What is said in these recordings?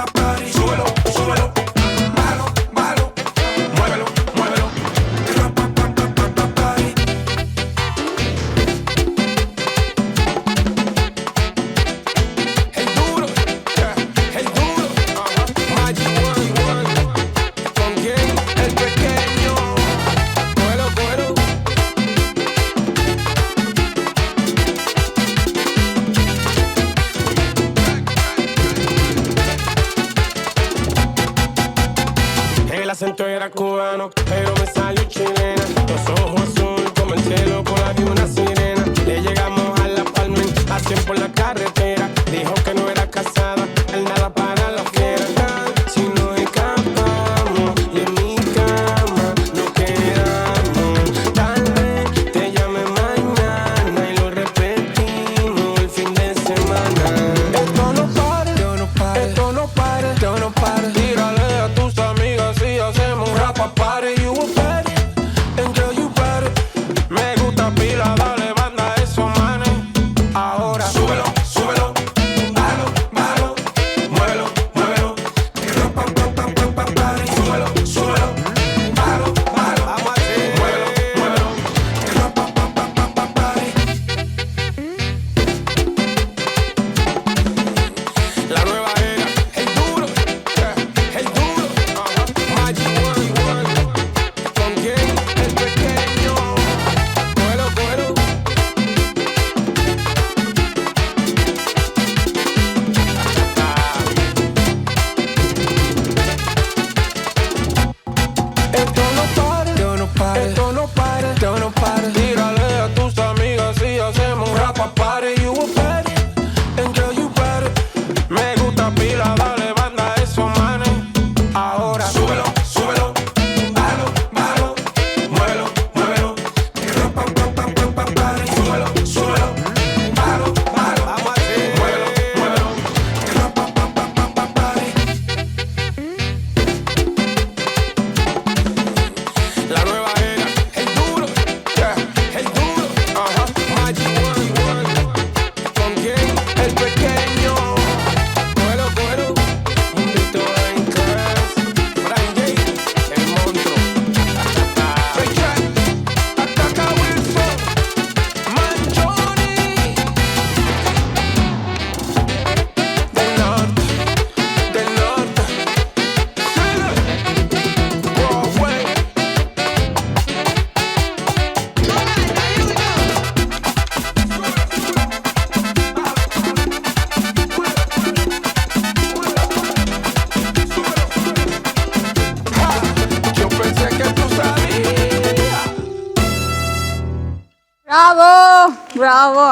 pa, pa. esto era cubano. Pero આવો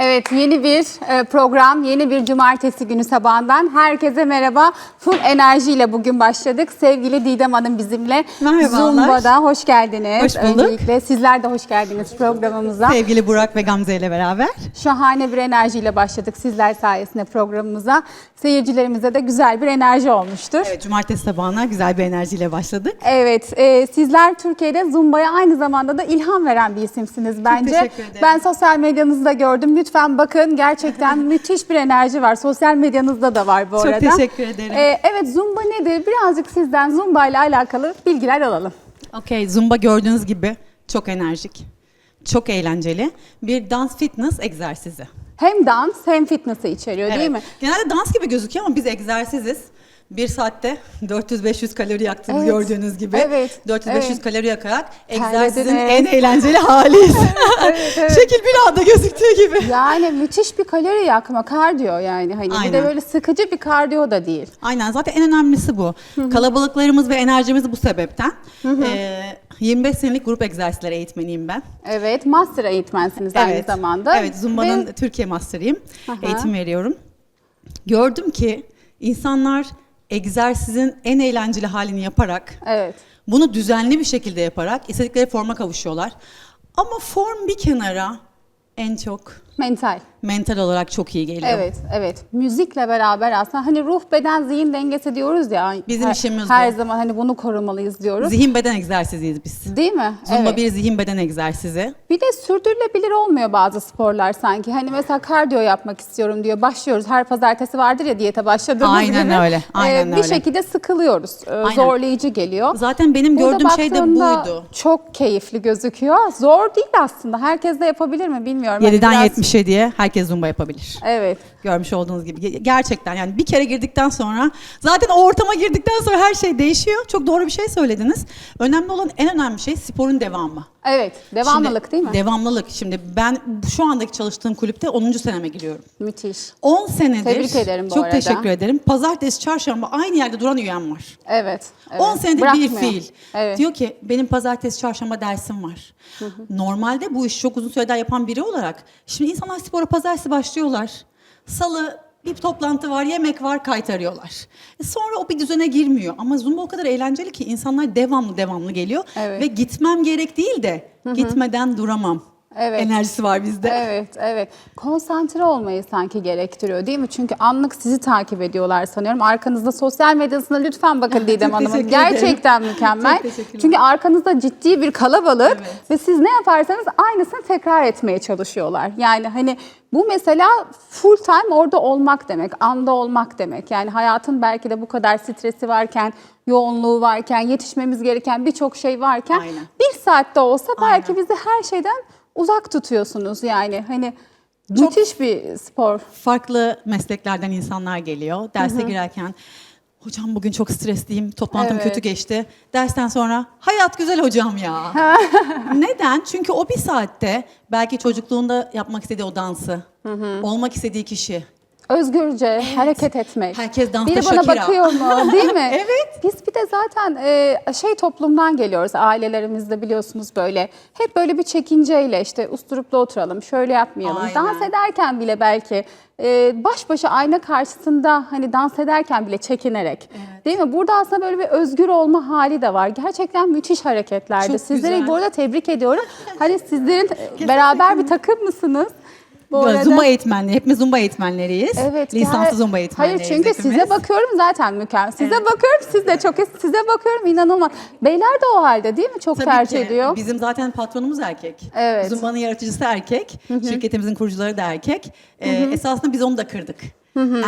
Evet yeni bir e, program, yeni bir cumartesi günü sabahından herkese merhaba. Full enerjiyle bugün başladık. Sevgili Didem Hanım bizimle. Merhabalar. Zumba'da hoş geldiniz. Hoş bulduk. Öncelikle sizler de hoş geldiniz programımıza. Sevgili Burak ve Gamze ile beraber. Şahane bir enerjiyle başladık sizler sayesinde programımıza. Seyircilerimize de güzel bir enerji olmuştur. Evet, cumartesi sabahına güzel bir enerjiyle başladık. Evet, e, sizler Türkiye'de Zumba'ya aynı zamanda da ilham veren bir isimsiniz bence. teşekkür ederim. Ben sosyal medyanızda gördüm. Lütfen bakın gerçekten müthiş bir enerji var. Sosyal medyanızda da var bu Çok arada. teşekkür ederim. E, evet, Zumba nedir? Birazcık sizden Zumba ile alakalı bilgiler alalım. Okey, Zumba gördüğünüz gibi çok enerjik, çok eğlenceli bir dans fitness egzersizi. Hem dans hem fitness'ı içeriyor değil Evet. mi? Genelde dans gibi gözüküyor ama biz egzersiziz. Bir saatte 400-500 kalori yaktığımız Evet. gördüğünüz gibi. Evet, 400-500 evet. kalori yakarak egzersizin en eğlenceli haliyiz. evet. Şekil bir anda gözüktüğü gibi. Yani müthiş bir kalori yakma, kardiyo yani. Hani bir de Aynen. böyle sıkıcı bir kardiyo da değil. Aynen zaten en önemlisi bu. Kalabalıklarımız ve enerjimiz bu sebepten. Ee, 25 senelik grup egzersizleri eğitmeniyim ben. Evet, master eğitmensiniz aynı zamanda. Evet, Zumba'nın Ve- Türkiye Master'ıyım. Aha. Eğitim veriyorum. Gördüm ki insanlar egzersizin en eğlenceli halini yaparak, Evet. bunu düzenli bir şekilde yaparak istedikleri forma kavuşuyorlar. Ama form bir kenara en çok Mental. mental olarak çok iyi geliyor. Evet, evet. Müzikle beraber aslında hani ruh beden zihin dengesi diyoruz ya. Bizim her, işimiz Her bu. zaman hani bunu korumalıyız diyoruz. Zihin beden egzersiziyiz biz. Değil mi? Zumba evet. bir zihin beden egzersizi. Bir de sürdürülebilir olmuyor bazı sporlar sanki. Hani mesela kardiyo yapmak istiyorum diyor. Başlıyoruz. Her pazartesi vardır ya diyete başladığımız Aynen gibi. öyle, aynen bir öyle. şekilde sıkılıyoruz. Ee, Aynen. Zorlayıcı geliyor. Zaten benim Burada gördüğüm şey de buydu. Çok keyifli gözüküyor. Zor değil aslında. Herkes de yapabilir mi bilmiyorum. Hani 7'den biraz- 77'ye herkes zumba yapabilir. Evet. Görmüş olduğunuz gibi. Ge- Gerçekten yani bir kere girdikten sonra zaten o ortama girdikten sonra her şey değişiyor. Çok doğru bir şey söylediniz. Önemli olan en önemli şey sporun devamı. Evet. Devamlılık Şimdi, değil mi? Devamlılık. Şimdi ben şu andaki çalıştığım kulüpte 10. seneme giriyorum. Müthiş. 10 senedir. Tebrik ederim bu Çok arada. teşekkür ederim. Pazartesi, çarşamba aynı yerde duran üyem var. Evet. evet. 10 senedir Bırakmıyor. bir fiil. Evet. Diyor ki benim pazartesi, çarşamba dersim var. Normalde bu işi çok uzun süredir yapan biri olarak şimdi insanlar spora pazartesi başlıyorlar. Salı bir toplantı var, yemek var, kaytarıyorlar. E sonra o bir düzene girmiyor. Ama Zumba o kadar eğlenceli ki insanlar devamlı devamlı geliyor. Evet. Ve gitmem gerek değil de gitmeden duramam. Evet. Enerjisi var bizde. Evet, evet. Konsantre olmayı sanki gerektiriyor değil mi? Çünkü anlık sizi takip ediyorlar sanıyorum. Arkanızda sosyal medyasına lütfen bakın Didem Hanım'ın. Gerçekten mükemmel. Çünkü arkanızda ciddi bir kalabalık Evet. ve siz ne yaparsanız aynısını tekrar etmeye çalışıyorlar. Yani hani bu mesela full time orada olmak demek, anda olmak demek. Yani hayatın belki de bu kadar stresi varken, yoğunluğu varken, yetişmemiz gereken birçok şey varken Aynen. bir saatte olsa belki Aynen. bizi her şeyden uzak tutuyorsunuz yani. Hani müthiş bir spor. farklı mesleklerden insanlar geliyor. Derse girerken hocam bugün çok stresliyim, toplantım Evet. kötü geçti. Dersten sonra hayat güzel hocam ya. Neden? Çünkü o bir saatte belki çocukluğunda yapmak istediği o dansı, olmak istediği kişi. Özgürce hareket etmek. Herkes dansta Biri bana Shakira. bakıyor mu? Değil mi? Evet. Biz bir de zaten e, şey toplumdan geliyoruz. Ailelerimizde biliyorsunuz böyle. Hep böyle bir çekinceyle işte usturuplu oturalım, şöyle yapmayalım. Aynen. Dans ederken bile belki e, baş başa ayna karşısında hani dans ederken bile çekinerek. Değil mi? Burada aslında böyle bir özgür olma hali de var. Gerçekten müthiş hareketlerdi. Çok Sizleri güzel. bu arada tebrik ediyorum. Hani sizlerin e, beraber bir takım mısınız? Bu arada- Zumba eğitmenleri, hepimiz Zumba eğitmenleriyiz. Evet. Lisanslı yani- Zumba eğitmenleriyiz Hayır çünkü hepimiz. size bakıyorum zaten mükemmel. Size bakıyorum siz de çok size bakıyorum inanılmaz. Beyler de o halde değil mi? Çok Tabii tercih ki. ediyor. Bizim zaten patronumuz erkek. Evet. Zumba'nın yaratıcısı erkek. Şirketimizin kurucuları da erkek. Ee, esasında biz onu da kırdık.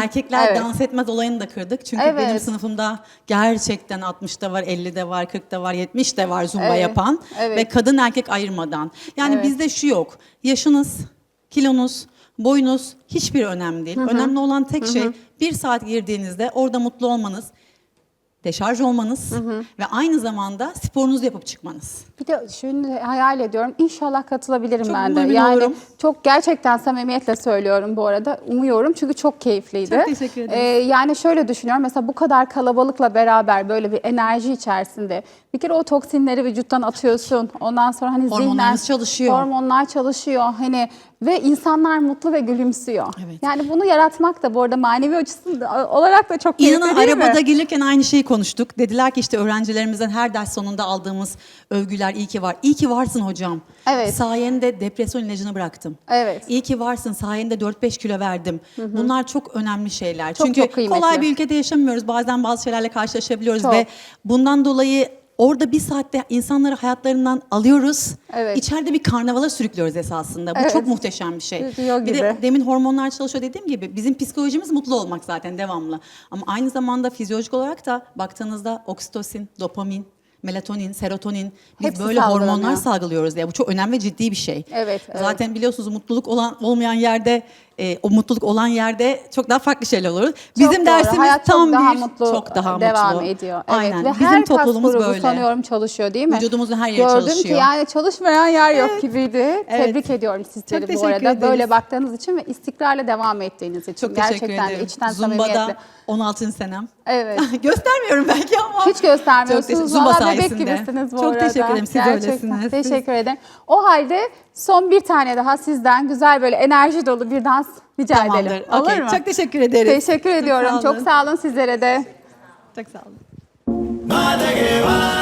Erkekler Evet. dans etmez olayını da kırdık. Çünkü Evet. benim sınıfımda gerçekten 60'da var, 50'de var, 40'da var, 70'de var zumba Evet. yapan. Evet. Ve kadın erkek ayırmadan. Yani Evet. bizde şu yok. Yaşınız, kilonuz, boyunuz hiçbir önemli değil. Önemli olan tek şey bir saat girdiğinizde orada mutlu olmanız, deşarj olmanız ve aynı zamanda sporunuzu yapıp çıkmanız. Bir de şunu hayal ediyorum. İnşallah katılabilirim Çok ben de. Yani olurum. çok gerçekten samimiyetle söylüyorum bu arada. Umuyorum çünkü çok keyifliydi. Çok teşekkür ederim. Ee, yani şöyle düşünüyorum. Mesela bu kadar kalabalıkla beraber böyle bir enerji içerisinde bir kere o toksinleri vücuttan atıyorsun. Ondan sonra hani Hormonlarınız zihnen çalışıyor. hormonlar çalışıyor. Hani ve insanlar mutlu ve gülümsüyor. Evet. Yani bunu yaratmak da bu arada manevi açısından olarak da çok keyifli İnanın değil mi? arabada gelirken aynı şeyi konuştuk. Dediler ki işte öğrencilerimizden her ders sonunda aldığımız övgüler iyi ki var. İyi ki varsın hocam. Evet. Sayende depresyon ilacını bıraktım. Evet. İyi ki varsın sayende 4-5 kilo verdim. Bunlar çok önemli şeyler. Çok, Çünkü çok kıymetli. kolay bir ülkede yaşamıyoruz. Bazen bazı şeylerle karşılaşabiliyoruz Çok. ve bundan dolayı orada bir saatte insanları hayatlarından alıyoruz. Evet. İçeride bir karnavala sürüklüyoruz esasında. Bu Evet. çok muhteşem bir şey. Diyor Bir de demin hormonlar çalışıyor dediğim gibi bizim psikolojimiz mutlu olmak zaten devamlı. Ama aynı zamanda fizyolojik olarak da baktığınızda oksitosin, dopamin, melatonin, serotonin biz Hepsi böyle hormonlar salgılıyoruz. Ya bu çok önemli ve ciddi bir şey. Evet, evet. Zaten biliyorsunuz mutluluk olan olmayan yerde e, o mutluluk olan yerde çok daha farklı şeyler olur. Bizim doğru. dersimiz Hayat çok tam daha bir mutlu çok daha devam mutlu. ediyor. Aynen. Evet. Ve Bizim her kas toplumumuz grubu böyle. sanıyorum çalışıyor değil mi? Vücudumuzun her yeri Gördüm çalışıyor. ki yani çalışmayan yer yok gibiydi. Evet. Tebrik ediyorum sizleri Çok bu teşekkür arada. ederiz. Böyle baktığınız için ve istikrarla devam ettiğiniz için. Çok teşekkür Gerçekten de ederim. içten Zumba'da samimiyetle. 16. senem. Evet. Göstermiyorum belki ama. Hiç göstermiyorsunuz. Çok teşekkür- Zumba Valla bebek sayesinde. gibisiniz bu Çok arada. teşekkür ederim. Siz Gerçekten. öylesiniz. Teşekkür ederim. O halde son bir tane daha sizden güzel böyle enerji dolu bir dans rica Tamamdır. edelim. Olur Okey. mu? Çok teşekkür ederiz. Teşekkür ediyorum. sağ Çok olun. sağ olun sizlere de. Çok sağ olun. Que.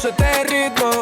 вже те рідно.